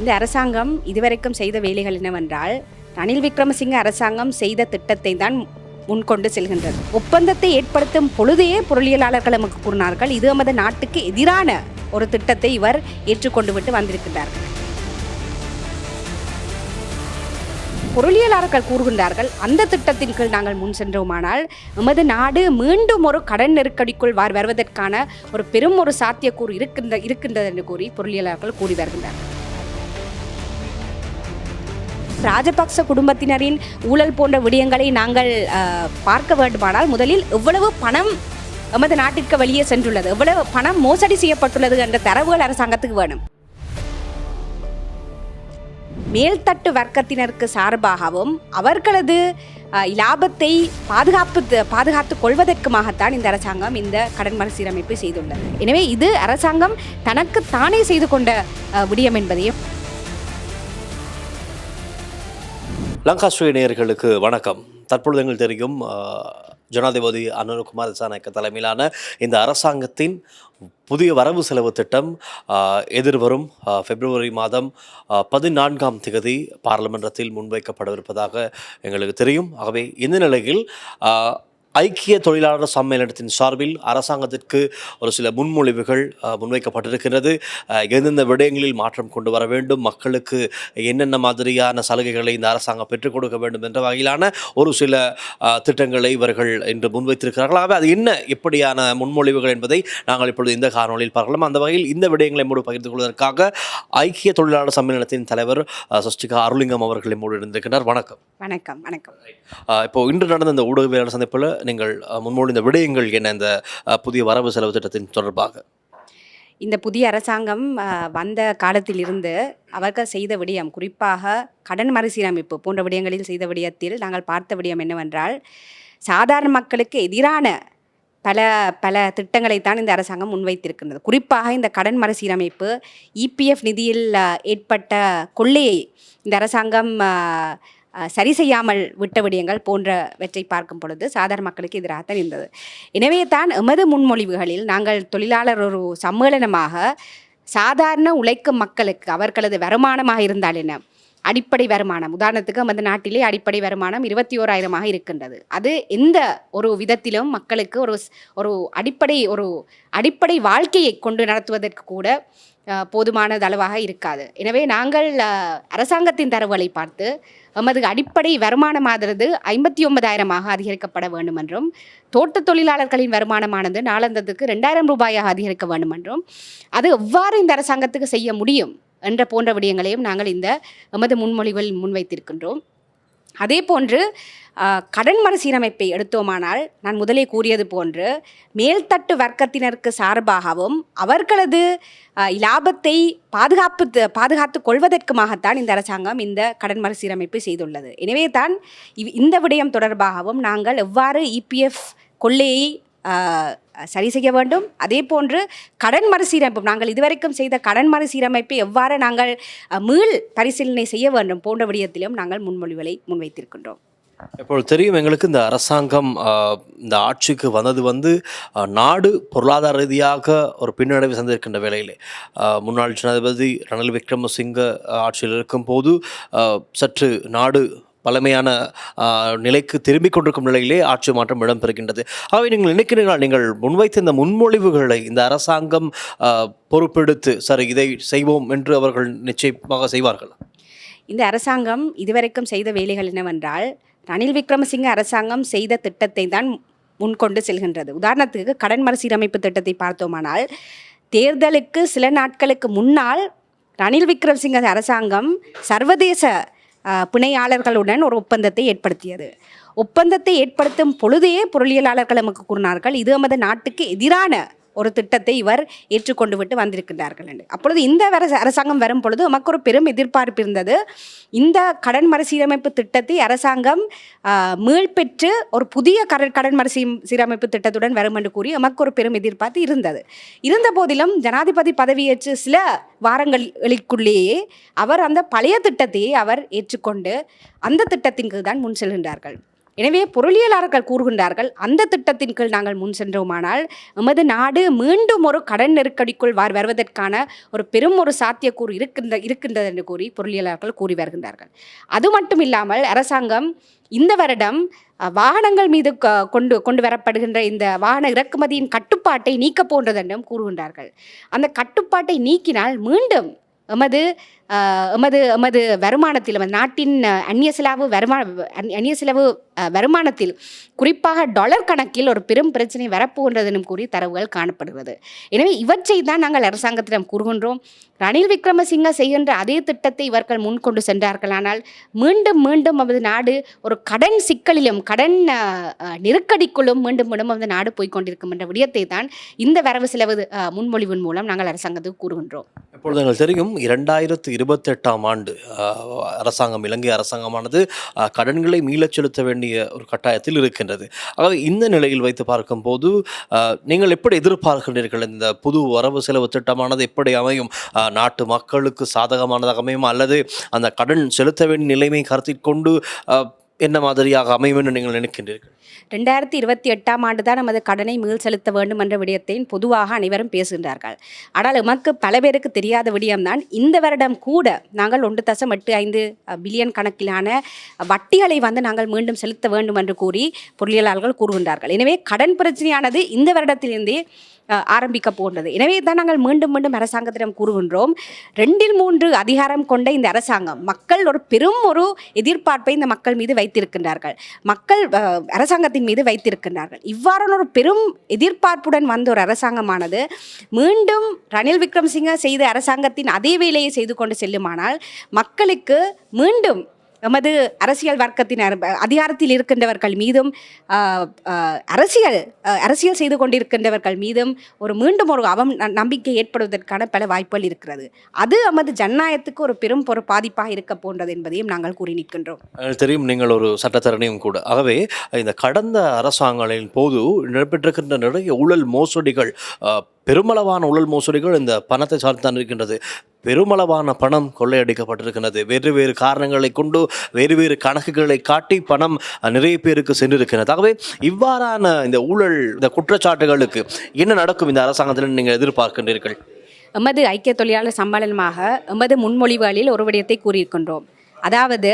இந்த அரசாங்கம் இதுவரைக்கும் செய்த வேலைகள் என்னவென்றால் ரணில் விக்ரமசிங்க அரசாங்கம் செய்த திட்டத்தை தான் முன்கொண்டு செல்கின்றது. ஒப்பந்தத்தை ஏற்படுத்தும் பொழுதே பொருளியலாளர்கள் நமக்கு கூறினார்கள் இது நமது நாட்டுக்கு எதிரான ஒரு திட்டத்தை இவர் ஏற்றுக்கொண்டு விட்டு வந்திருக்கின்றார். பொருளியலாளர்கள் கூறுகின்றார்கள் அந்த திட்டத்தின் கீழ் நாங்கள் முன் சென்றோமானால் எமது நாடு மீண்டும் ஒரு கடன் நெருக்கடிக்குள் வார் வருவதற்கான ஒரு பெரும் ஒரு சாத்தியக்கூறு இருக்கின்ற இருக்கின்றது என்று கூறி பொருளியலாளர்கள் கூறி வருகின்றார்கள். ராஜபக்ச குடும்பத்தினரின் ஊழல் போன்ற விடயங்களை நாங்கள் பார்க்க வேண்டுமானால் முதலில் எவ்வளவு பணம் எமது நாட்டிற்கு வெளியே சென்றுள்ளது எவ்வளவு பணம் மோசடி செய்யப்பட்டுள்ளது என்ற தரவுகள் அரசாங்கத்துக்கு வேணும். மேல்தட்டு வர்க்கத்தினருக்கு சார்பாகவும் அவர்களது இலாபத்தை பாதுகாப்பு பாதுகாத்துக் கொள்வதற்குமாகத்தான் இந்த அரசாங்கம் இந்த கடன் மறுசீரமைப்பை செய்துள்ளது. எனவே இது அரசாங்கம் தனக்கு தானே செய்து கொண்ட விடியம் விடயம் என்பதையும் லங்காஸ்ரீ நேயர்களுக்கு வணக்கம். தற்பொழுது எங்கள் தெரியும் ஜனாதிபதி அனுரகுமார் திசாநாயக்க தலைமையிலான இந்த அரசாங்கத்தின் புதிய வரவு செலவு திட்டம் எதிர்வரும் பிப்ரவரி மாதம் பதினான்காம் திகதி பாராளுமன்றத்தில் முன்வைக்கப்படவிருப்பதாக எங்களுக்கு தெரியும். ஆகவே இந்த நிலையில் ஐக்கிய தொழிலாளர் சம்மேளனத்தின் சார்பில் அரசாங்கத்திற்கு ஒரு சில முன்மொழிவுகள் முன்வைக்கப்பட்டிருக்கிறது எந்தெந்த விடயங்களில் மாற்றம் கொண்டு வர வேண்டும் மக்களுக்கு என்னென்ன மாதிரியான சலுகைகளை இந்த அரசாங்கம் பெற்றுக் கொடுக்க வேண்டும் என்ற வகையிலான ஒரு சில திட்டங்களை இவர்கள் இன்று முன்வைத்திருக்கிறார்கள். ஆகவே அது என்ன எப்படியான முன்மொழிவுகள் என்பதை நாங்கள் இப்பொழுது இந்த காணொலியில் பார்க்கலாம். அந்த வகையில் இந்த விடயங்களை மூடு பகிர்ந்து கொள்வதற்காக ஐக்கிய தொழிலாளர் சம்மேளனத்தின் தலைவர் சஷ்டிகா அருளிங்கம் அவர்கள் மூடு இருந்திருக்கிறார் வணக்கம். வணக்கம் வணக்கம். இப்போ இன்று நடந்த இந்த ஊடகவியலாளர் சந்திப்பில் நீங்கள் முன்மொழிந்த விடயங்கள் என்ன இந்த புதிய வரவு செலவு திட்டத்தின் தொடர்பாக? இந்த புதிய அரசாங்கம் வந்த காலத்திலிருந்து அவர்கள் செய்த விடயம் குறிப்பாக கடன் மறுசீரமைப்பு போன்ற விடயங்களில் செய்த விடயத்தில் நாங்கள் பார்த்த விடயம் என்னவென்றால் சாதாரண மக்களுக்கு எதிரான பல பல திட்டங்களைத்தான் இந்த அரசாங்கம் முன்வைத்திருக்கின்றது. குறிப்பாக இந்த கடன் மறுசீரமைப்பு இபிஎஃப் நிதியில் ஏற்பட்ட கொள்ளையை இந்த அரசாங்கம் சரி செய்யாமல் விட்ட விடயங்கள் போன்றவற்றை பார்க்கும் பொழுது சாதாரண மக்களுக்கு எதிராகத்தான் இருந்தது. எனவே தான் எமது முன்மொழிவுகளில் நாங்கள் தொழிலாளர் ஒரு சம்மேளனமாக சாதாரண உழைக்கும் மக்களுக்கு அவர்களது வருமானமாக இருந்தால் என்ன? அடிப்படை வருமானம். உதாரணத்துக்கு நமது நாட்டிலே அடிப்படை வருமானம் இருபத்தி ஓராயிரமாக இருக்கின்றது. அது எந்த ஒரு விதத்திலும் மக்களுக்கு ஒரு ஒரு அடிப்படை ஒரு அடிப்படை வாழ்க்கையை கொண்டு நடத்துவதற்கு கூட போதுமானது அளவாக இருக்காது. எனவே நாங்கள் அரசாங்கத்தின் தரவுகளை பார்த்து எமது அடிப்படை வருமானமாகிறது ஐம்பத்தி ஒன்பதாயிரமாக அதிகரிக்கப்பட வேண்டும் என்றும் தோட்ட தொழிலாளர்களின் வருமானமானது நாளந்ததுக்கு ரெண்டாயிரம் ரூபாயாக அதிகரிக்க வேண்டும் என்றும் அது எவ்வாறு இந்த அரசாங்கத்துக்கு செய்ய முடியும்? என்ற போன்ற விடயங்களையும் நாங்கள் இந்த எமது முன்மொழிவில் முன்வைத்திருக்கின்றோம். அதே போன்று கடன் மறுசீரமைப்பை எடுத்தோமானால் நான் முதலே கூறியது போன்று மேல்தட்டு வர்க்கத்தினருக்கு சார்பாகவும் அவர்களது இலாபத்தை பாதுகாப்பு பாதுகாத்து கொள்வதற்குமாகத்தான் இந்த அரசாங்கம் இந்த கடன் மறுசீரமைப்பு செய்துள்ளது. எனவே தான் இவ்- இந்த விடயம் தொடர்பாகவும் நாங்கள் எவ்வாறு இபிஎஃப் கொள்ளையை சரி செய்ய வேண்டும். அதே போன்று கடன் மறுசீரமைப்பு நாங்கள் இதுவரைக்கும் செய்த கடன் மறுசீரமைப்பை எவ்வாறு நாங்கள் மீள் பரிசீலனை செய்ய வேண்டும் போன்ற விடயத்திலும் நாங்கள் முன்மொழிவுகளை முன்வைத்திருக்கின்றோம். இப்பொழுது தெரியும் எங்களுக்கு இந்த அரசாங்கம் இந்த ஆட்சிக்கு வந்தது வந்து நாடு பொருளாதார ரீதியாக ஒரு பின்னடைவு சந்திருக்கின்ற வேளையில். முன்னாள் ஜனாதிபதி ரணில் விக்ரமசிங்க ஆட்சியில் இருக்கும்போது சற்று நாடு பழமையான நிலைக்கு திரும்பிக் கொண்டிருக்கும் நிலையிலே ஆட்சி மாற்றம் இடம்பெறுகின்றது. ஆகவே நீங்கள் நினைக்கிறீர்கள் நீங்கள் முன்வைத்த இந்த முன்மொழிவுகளை இந்த அரசாங்கம் பொறுப்பெடுத்து சரி இதை செய்வோம் என்று அவர்கள் நிச்சயமாக செய்வார்கள்? இந்த அரசாங்கம் இதுவரைக்கும் செய்த வேலைகள் என்னவென்றால் ரணில் விக்ரமசிங்க அரசாங்கம் செய்த திட்டத்தை தான் முன்கொண்டு செல்கின்றது. உதாரணத்துக்கு கடன் மறுசீரமைப்பு திட்டத்தை பார்த்தோமானால் தேர்தலுக்கு சில நாட்களுக்கு முன்னால் ரணில் விக்ரமசிங்க அரசாங்கம் சர்வதேச பிணையாளர்களுடன் ஒரு ஒப்பந்தத்தை ஏற்படுத்தியது. ஒப்பந்தத்தை ஏற்படுத்தும் பொழுதே பொருளியலாளர்கள் நமக்கு கூறினார்கள் இது நமது நாட்டுக்கு எதிரான ஒரு திட்டத்தை இவர் ஏற்றுக்கொண்டு விட்டு வந்திருக்கின்றார்கள் என்று. அப்பொழுது இந்த அரசாங்கம் வரும் பொழுது நமக்கு ஒரு பெரும் எதிர்பார்ப்பு இருந்தது. இந்த கடன் மறுசீரமைப்பு திட்டத்தை அரசாங்கம் மீள்பெற்று ஒரு புதிய கடன் கடன் மறுசீ சீரமைப்பு திட்டத்துடன் வரும் என்று கூறி நமக்கு ஒரு பெரும் எதிர்பார்ப்பு இருந்தது. இருந்த போதிலும் ஜனாதிபதி பதவியேற்று சில வாரங்களுக்குள்ளேயே அவர் அந்த பழைய திட்டத்தையே அவர் ஏற்றுக்கொண்டு அந்த திட்டத்தின் தான் முன் செல்கின்றார்கள். எனவே பொருளியலாளர்கள் கூறுகின்றார்கள் அந்த திட்டத்தின் கீழ் நாங்கள் முன் சென்றோமானால் எமது நாடு மீண்டும் ஒரு கடன் நெருக்கடிக்குள் வார் வருவதற்கான ஒரு பெரும் ஒரு சாத்தியக்கூறு இருக்கின்ற இருக்கின்றது என்று கூறி பொருளியலாளர்கள் கூறி வருகின்றார்கள். அது மட்டும் இல்லாமல் அரசாங்கம் இந்த வருடம் வாகனங்கள் மீது கொண்டு கொண்டு வரப்படுகின்ற இந்த வாகன இறக்குமதியின் கட்டுப்பாட்டை நீக்கப் போன்றதென்றும் கூறுகின்றார்கள். அந்த கட்டுப்பாட்டை நீக்கினால் மீண்டும் எமது எமது எமது வருமானத்தில் எமது நாட்டின் அந்நிய செலவு வருமான அந்நிய- செலவு வருமானத்தில் குறிப்பாக டாலர் கணக்கில் ஒரு பெரும் பிரச்சனை வரப்போகின்றதெனும் கூறி தரவுகள் காணப்படுகிறது. எனவே இவற்றை தான் நாங்கள் அரசாங்கத்திடம் கூறுகின்றோம். ரணில் விக்ரமசிங்க செய்கின்ற அதே திட்டத்தை இவர்கள் முன்கொண்டு சென்றார்களானால் மீண்டும் மீண்டும் நமது நாடு ஒரு கடன் சிக்கலிலும் கடன் நெருக்கடிக்குள்ளும் மீண்டும் மீண்டும் நமது நாடு போய்கொண்டிருக்கும் என்ற விடயத்தை தான் இந்த வரவு செலவு முன்மொழிவின் மூலம் நாங்கள் அரசாங்கத்துக்கு கூறுகின்றோம். இப்பொழுது தெரியும் இரண்டாயிரத்து இருபத்தெட்டாம் ஆண்டு அரசாங்கம் இலங்கை அரசாங்கமானது கடன்களை மீளச் செலுத்த வேண்டிய ஒரு கட்டாயத்தில் இருக்கின்றது. ஆகவே இந்த நிலையில் வைத்து பார்க்கும்போது நீங்கள் எப்படி எதிர்பார்க்கின்றீர்கள்? இந்த புது வரவு செலவு திட்டமானது எப்படி அமையும்? நாட்டு மக்களுக்கு சாதகமானதாக அமையும்? அல்லது அந்த கடன் செலுத்த வேண்டிய நிலைமை கருத்தில் கொண்டு என்ன மாதிரியாக அமையும் என்று நீங்கள் நினைக்கின்றீர்கள்? ரெண்டாயிரத்தி இருபத்தி எட்டாம் ஆண்டு தான் நமது கடனை மீள் செலுத்த வேண்டும் என்ற விடயத்தை பொதுவாக அனைவரும் பேசுகின்றார்கள். ஆனால் எமக்கு பல பேருக்கு தெரியாத விடயம்தான் இந்த வருடம் கூட நாங்கள் ஒன்று தசம் எட்டு ஐந்து பில்லியன் கணக்கிலான வட்டிகளை வந்து நாங்கள் மீண்டும் செலுத்த வேண்டும் என்று கூறி பொருளியலாளர்கள் கூறுகின்றார்கள். எனவே கடன் பிரச்சனையானது இந்த வருடத்திலிருந்தே ஆரம்பிக்க போன்றது. எனவே தான் நாங்கள் மீண்டும் மீண்டும் அரசாங்கத்திடம் கூறுகின்றோம். ரெண்டில் மூன்று அதிகாரம் கொண்ட இந்த அரசாங்கம் மக்கள் ஒரு பெரும் ஒரு எதிர்பார்ப்பை இந்த மக்கள் மீது வைத்திருக்கின்றார்கள். மக்கள் அரசாங்கத்தின் மீது வைத்திருக்கின்றார்கள். இவ்வாறான ஒரு பெரும் எதிர்பார்ப்புடன் வந்த ஒரு அரசாங்கமானது மீண்டும் ரணில் விக்ரம்சிங்க செய்த அரசாங்கத்தின் அதே வேலையை செய்து கொண்டு செல்லுமானால் மக்களுக்கு மீண்டும் எமது அரசியல் வர்க்கத்தின் அதிகாரத்தில் இருக்கின்றவர்கள் மீதும் அரசியல் அரசியல் செய்து கொண்டிருக்கின்றவர்கள் மீதும் ஒரு மீண்டும் ஒரு அவம் ந- நம்பிக்கை ஏற்படுவதற்கான பல வாய்ப்புகள் இருக்கிறது. அது எமது ஜனநாயகத்துக்கு ஒரு பெரும் ஒரு பாதிப்பாக இருக்க போன்றது என்பதையும் நாங்கள் கூறி நிற்கின்றோம். தெரியும் நீங்கள் ஒரு சட்டத்தரணியும் கூட. ஆகவே இந்த கடந்த அரசாங்கங்களின் போது நடைபெற்றிருக்கின்ற நிறைய ஊழல் மோசடிகள் பெருமளவான ஊழல் மோசடிகள் இந்த பணத்தை சார்ந்துதான் இருக்கின்றது. பெருமளவான பணம் கொள்ளையடிக்கப்பட்டிருக்கிறது வேறு வேறு காரணங்களை கொண்டு வேறு வேறு கணக்குகளை காட்டி பணம் நிறைய பேருக்கு சென்றிருக்கிறது ஆகவே இவ்வாறான இந்த ஊழல் இந்த குற்றச்சாட்டுகளுக்கு என்ன நடக்கும் இந்த அரசாங்கத்தில் நீங்கள் எதிர்பார்க்கின்றீர்கள்? எமது ஐக்கிய தொழிலாளர் சம்மேளனமாக எமது முன்மொழிவுகளில் ஒரு விடயத்தை கூறியிருக்கின்றோம். அதாவது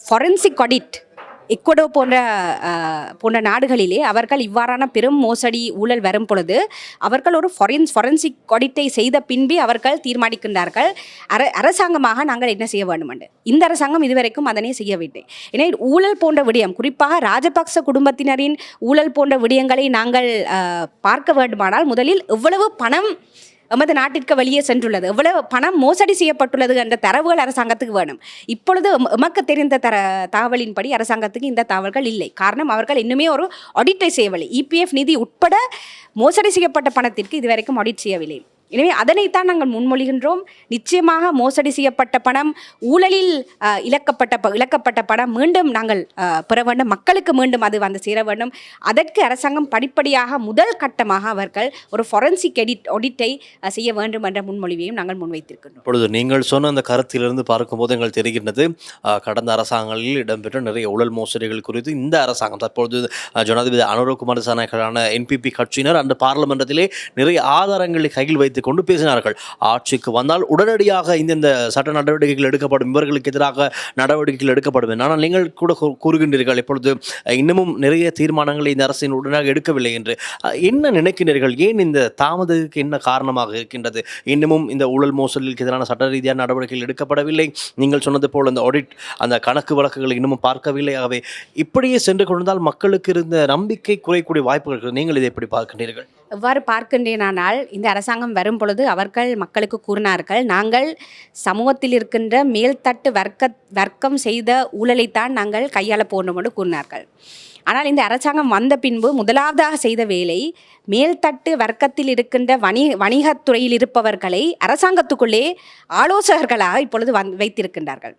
ஃபொரன்சிக் ஆடிட் எக்கோடோ போன்ற போன்ற நாடுகளிலே அவர்கள் இவ்வாறான பெரும் மோசடி ஊழல் வரும் பொழுது அவர்கள் ஒரு ஃபொரென்ஸ் ஃபொரன்சிக் ஆடிட்டை செய்த பின்பே அவர்கள் தீர்மானிக்கின்றார்கள். அர அரசாங்கமாக நாங்கள் என்ன செய்ய வேண்டும் என்று இந்த அரசாங்கம் இதுவரைக்கும் அதனை செய்யவில்லை. ஏன்னா ஊழல் போன்ற விடயம் குறிப்பாக ராஜபக்ச குடும்பத்தினரின் ஊழல் போன்ற விடயங்களை நாங்கள் பார்க்க வேண்டுமானால் முதலில் எவ்வளவு பணம் எமது நாட்டிற்கு வெளியே சென்றுள்ளது. எவ்வளவு பணம் மோசடி செய்யப்பட்டுள்ளது என்ற தரவுகள் அரசாங்கத்துக்கு வேணும். இப்பொழுது எமக்கு தெரிந்த தர தகவலின்படி அரசாங்கத்துக்கு இந்த தகவல்கள் இல்லை. காரணம் அவர்கள் இன்னுமே ஒரு ஆடிட்டை செய்யவில்லை. இபிஎஃப் நிதி உட்பட மோசடி செய்யப்பட்ட பணத்திற்கு இதுவரைக்கும் ஆடிட் செய்யவில்லை. எனவே அதனைத்தான் நாங்கள் முன்மொழிகின்றோம். நிச்சயமாக மோசடி செய்யப்பட்ட பணம் ஊழலில் இழக்கப்பட்ட ப- இழக்கப்பட்ட பணம் மீண்டும் நாங்கள் பெற வேண்டும். மக்களுக்கு மீண்டும் அது வந்து சேர வேண்டும். அதற்கு அரசாங்கம் படிப்படியாக முதல் கட்டமாக அவர்கள் ஒரு ஃபொரன்சிக் எடிட் ஆடிட்டை செய்ய வேண்டும் என்ற முன்மொழிவையும் நாங்கள் முன்வைத்திருக்கின்றோம். இப்பொழுது நீங்கள் சொன்ன அந்த கருத்திலிருந்து பார்க்கும்போது எங்கள் தெரிகின்றது கடந்த அரசாங்கங்களில் இடம்பெற்ற நிறைய ஊழல் மோசடிகள் குறித்து இந்த அரசாங்கம் தற்பொழுது ஜனாதிபதி அனுரகுமார் சாணக்கரான என்பிபி கட்சியினர் அந்த பார்லமெண்டத்திலே நிறைய ஆதாரங்களை கையில் வைத்து வைத்துக் கொண்டு பேசினார்கள். ஆட்சிக்கு வந்தால் உடனடியாக இந்தந்த சட்ட நடவடிக்கைகள் எடுக்கப்படும். இவர்களுக்கு எதிராக நடவடிக்கைகள் எடுக்கப்படும். ஆனால் நீங்கள் கூட கூறுகின்றீர்கள் இப்பொழுது இன்னமும் நிறைய தீர்மானங்களை இந்த அரசின் உடனாக எடுக்கவில்லை என்று. என்ன நினைக்கிறீர்கள் ஏன் இந்த தாமதத்துக்கு என்ன காரணமாக இருக்கின்றது? இன்னமும் இந்த ஊழல் மோசடிக்கு எதிரான சட்ட ரீதியான நடவடிக்கைகள் எடுக்கப்படவில்லை. நீங்கள் சொன்னது போல் அந்த ஆடிட் அந்த கணக்கு வழக்குகளை இன்னமும் பார்க்கவில்லை. ஆகவே இப்படியே சென்று கொண்டால் மக்களுக்கு இருந்த நம்பிக்கை குறையக்கூடிய வாய்ப்புகள் நீங்கள் இதை எப்படி பார்க்கின்றீர்கள்? எவ்வாறு பார்க்கின்றேனானால் இந்த அரசாங்கம் வரும் பொழுது அவர்கள் மக்களுக்கு கூறினார்கள் நாங்கள் சமூகத்தில் இருக்கின்ற மேல்தட்டு வர்க்க வர்க்கம் செய்த ஊழலைத்தான் நாங்கள் கையாள போகணும் என்று கூறினார்கள். ஆனால் இந்த அரசாங்கம் வந்த பின்பு முதலாவதாக செய்த வேலை மேல்தட்டு வர்க்கத்தில் இருக்கின்ற வணி வணிகத்துறையில் இருப்பவர்களை அரசாங்கத்துக்குள்ளே ஆலோசகர்களாக இப்பொழுது வந் வைத்திருக்கின்றார்கள்.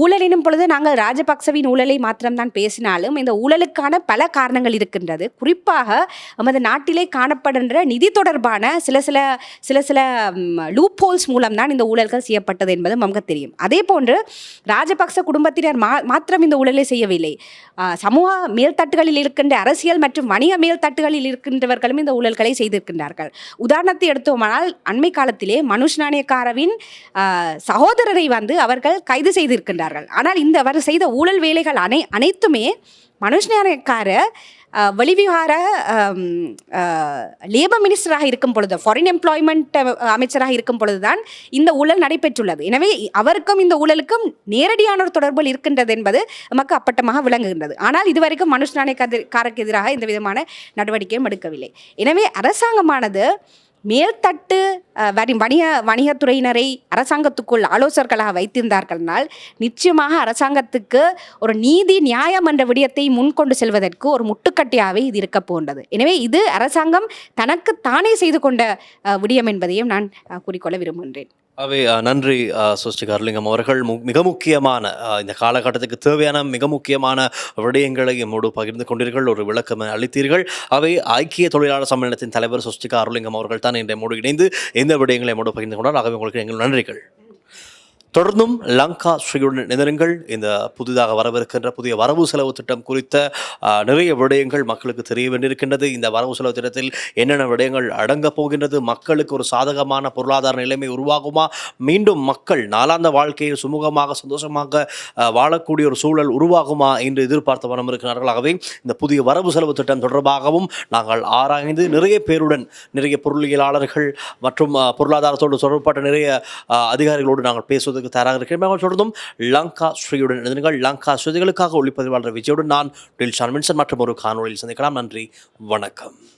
ஊழல் எனும் பொழுது நாங்கள் ராஜபக்சவின் ஊழலை மாத்திரம்தான் பேசினாலும் இந்த ஊழலுக்கான பல காரணங்கள் இருக்கின்றது. குறிப்பாக நமது நாட்டிலே காணப்படுகின்ற நிதி தொடர்பான சில சில சில சில லூப் ஹோல்ஸ் மூலம்தான் இந்த ஊழல்கள் செய்யப்பட்டது என்பது நமக்கு தெரியும். அதே போன்று ராஜபக்ச குடும்பத்தினர் மா மாத்திரம் இந்த ஊழலை செய்யவில்லை. சமூக மேல்த மேல்தட்டுகளில் இருக்கின்ற அரசியல் மற்றும் வணிக மேல்தட்டுகளில் இருக்கின்றவர்களும் இந்த ஊழல்களை செய்திருக்கின்றார்கள். உதாரணத்தை எடுத்தோமானால் அண்மை காலத்திலே மனுஷ் நாணயக்காரவின் சகோதரரை வந்து அவர்கள் கைது செய்திருக்கின்றார்கள். ஆனால் இந்த அவர் செய்த ஊழல் வேலைகள் அனை அனைத்துமே மனுஷ் நாணயக்கார வெளிவிவகார லேபர் மினிஸ்டராக இருக்கும் பொழுது ஃபாரின் எம்ப்ளாய்மெண்ட் அமைச்சராக இருக்கும் பொழுதுதான் இந்த ஊழல் நடைபெற்றுள்ளது. எனவே அவருக்கும் இந்த ஊழலுக்கும் நேரடியான ஒரு தொடர்பு இருக்கின்றது என்பது நமக்கு அப்பட்டமாக விளங்குகின்றது. ஆனால் இதுவரைக்கும் மனுஷ் நாணயக்காரருக்கு எதிராக இந்த விதமான நடவடிக்கையும் எடுக்கவில்லை. எனவே அரசாங்கமானது மேல்தட்டு வரி வணிக வணிகத்துறையினரை அரசாங்கத்துக்குள் ஆலோசகர்களாக வைத்திருந்தார்கள்னால் நிச்சயமாக அரசாங்கத்துக்கு ஒரு நீதி நியாயம் என்ற விடயத்தை முன்கொண்டு செல்வதற்கு ஒரு முட்டுக்கட்டையாகவே இது இருக்க போன்றது எனவே இது அரசாங்கம் தனக்கு தானே செய்து கொண்ட விடயம் என்பதையும் நான் கூறிக்கொள்ள விரும்புகின்றேன். அவை நன்றி அஹ், சுஷ்டி கார்லிங்கம் அவர்கள். மு- மிக முக்கியமான இந்த காலகட்டத்துக்கு தேவையான மிக முக்கியமான விடயங்களை எம்மோடு பகிர்ந்து கொண்டீர்கள். ஒரு விளக்கம் அளித்தீர்கள். அவை ஐக்கிய தொழிலாளர் சம்மேளனத்தின் தலைவர் சுஷ்டிகா அருளிங்கம் அவர்கள் தான் இன்றைய மூடு இணைந்து இந்த விடயங்களை எம்மோடு பகிர்ந்து கொண்டார். ஆகவே உங்களுக்கு எங்கள் நன்றிகள். தொடர்ந்தும் லங்கா ஸ்ரீயுடன் இணைந்திருங்கள். இந்த புதிதாக வரவிருக்கின்ற புதிய வரவு செலவு திட்டம் குறித்த நிறைய விடயங்கள் மக்களுக்கு தெரிய வேண்டியிருக்கின்றது. இந்த வரவு செலவு திட்டத்தில் என்னென்ன விடயங்கள் அடங்கப் போகின்றது மக்களுக்கு ஒரு சாதகமான பொருளாதார நிலைமை உருவாகுமா? மீண்டும் மக்கள் நாளாந்த வாழ்க்கையில் சுமூகமாக சந்தோஷமாக வாழக்கூடிய ஒரு சூழல் உருவாகுமா என்று எதிர்பார்த்து வரம் இருக்கிறார்கள். ஆகவே இந்த புதிய வரவு செலவு திட்டம் தொடர்பாகவும் நாங்கள் ஆராய்ந்து நிறைய பேருடன் நிறைய பொருளியலாளர்கள் மற்றும் பொருளாதாரத்தோடு தொடர்பட்ட நிறைய அதிகாரிகளோடு நாங்கள் பேசுவது உங்களுக்கு தயாராக இருக்கிறேன். நாங்கள் தொடர்ந்தும் லங்கா ஸ்ரீயுடன் இணைந்திருங்கள் லங்கா ஸ்ருதிகளுக்காக ஒளிப்பதிவாளர் விஜயுடன் நான் டில்ஷான் வின்சன் மற்றும் ஒரு காணொலியில் சந்திக்கலாம். நன்றி வணக்கம்.